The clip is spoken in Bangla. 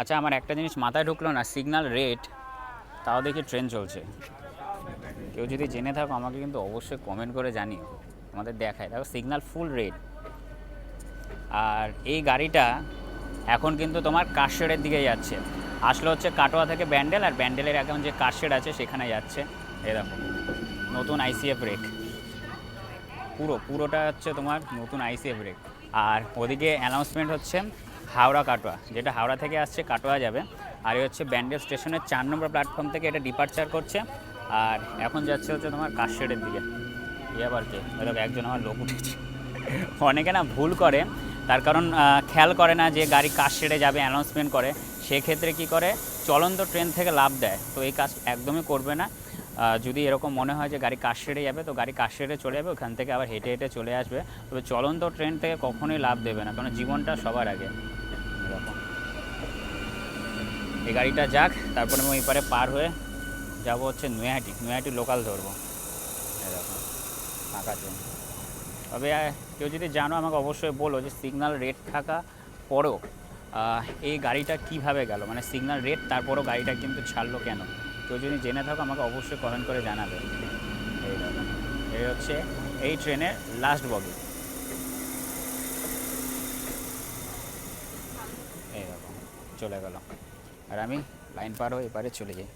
আচ্ছা আমার একটা জিনিস মাথায় ঢুকলো না সিগনাল রেড তাও দেখি ট্রেন চলছে। কেউ যদি জেনে থাকো, আমাকে কিন্তু অবশ্যই কমেন্ট করে জানিও আমাদের দেখায়। দেখো সিগনাল ফুল রেড আর এই গাড়িটা এখন কিন্তু তোমার কাশশেডের দিকে যাচ্ছে। আসলে হচ্ছে কাটোয়া থেকে ব্যান্ডেল, আর ব্যান্ডেলের এখন যে কাশশেড আছে, সেখানে যাচ্ছে। দেখো, নতুন আইসিএফ ব্রেক পুরো, পুরোটা হচ্ছে তোমার নতুন আইসিএফ ব্রেক আর ওদিকে অ্যানাউন্সমেন্ট হচ্ছে হাওড়া কাটোয়া, যেটা হাওড়া থেকে আসছে কাটোয়া যাবে। আর এই হচ্ছে ব্যান্ডেল স্টেশনের চার নম্বর প্ল্যাটফর্ম থেকে এটা ডিপার্চার করছে। আর এখন যাচ্ছে হচ্ছে তোমার কাশশেডের দিকে। এ আবার কে? একজন আমার লোক উঠেছে। অনেকে না ভুল করে, তার কারণ খেয়াল করে না যে গাড়ি কাজ সেরে যাবে অ্যানাউন্সমেন্ট করে। সেক্ষেত্রে কি করে? চলন্ত ট্রেন থেকে লাভ দেয়। তো এই কাজ একদমই করবে না। যদি এরকম মনে হয় যে গাড়ি কাজ সেরে যাবে, তো গাড়ি কাজ সেরে চলে যাবে, ওখান থেকে আবার হেঁটে হেঁটে চলে আসবে। তবে চলন্ত ট্রেন থেকে কখনোই লাভ দেবে না, কারণ জীবনটা সবার আগে। এরকম। এই গাড়িটা যাক, তারপরে আমি ওই পারে পার হয়ে যাব হচ্ছে নৈহাটি। নৈহাটি লোকাল ধরবো। এরকম। ফাঁকা ট্রেন। তবে কেউ যদি জানো, আমাকে অবশ্যই বলো যে সিগনাল রেড থাকা পরেও এই গাড়িটা কীভাবে গেল? মানে সিগনাল রেড তারপরও গাড়িটা কিন্তু ছাড়লো কেন? কেউ যদি জেনে থাকো, আমাকে অবশ্যই কমেন্ট করে জানাবে। এই এই হচ্ছে এই ট্রেনের লাস্ট বগি এই চলে গেল। আর আমি লাইন পার হয়ে এপারে চলে যাই।